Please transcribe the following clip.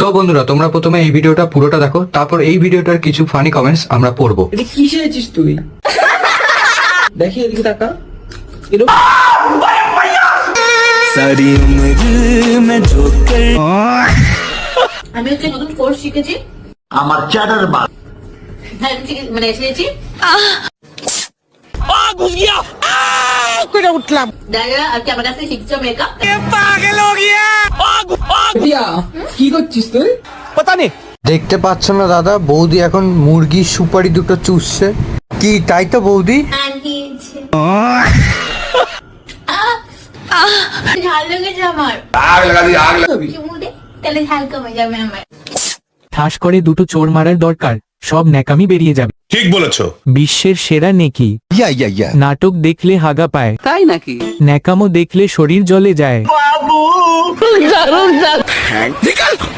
তো বন্ধুরা তোমরা প্রথমে এই ভিডিওটা পুরোটা দেখো তারপর এই ভিডিওটার কিছু ফানি কমেন্টস আমরা পড়ব। কি তুই? দেখি এদিকে আমি হচ্ছে নতুন কোর্স শিখেছি। আমার চ্যাটার মানে উঠলাম। আমার কাছে শিখছো মেকআপ পাগল গিয়া। কি করছিস তুই? দেখতে পাচ্ছ না দাদা বৌদি এখন মুরগির সুপারি দুটো চুষছে। কি তাই তো বৌদি? ঠাস করে দুটো চোর মারার দরকার সব ন্যাকামি বেরিয়ে যাবে। ঠিক বলেছ। বিশ্বের সেরা নেকি। নাটক দেখলে হাগা পায়। তাই নাকি? ন্যাকামো দেখলে শরীর জলে যায়।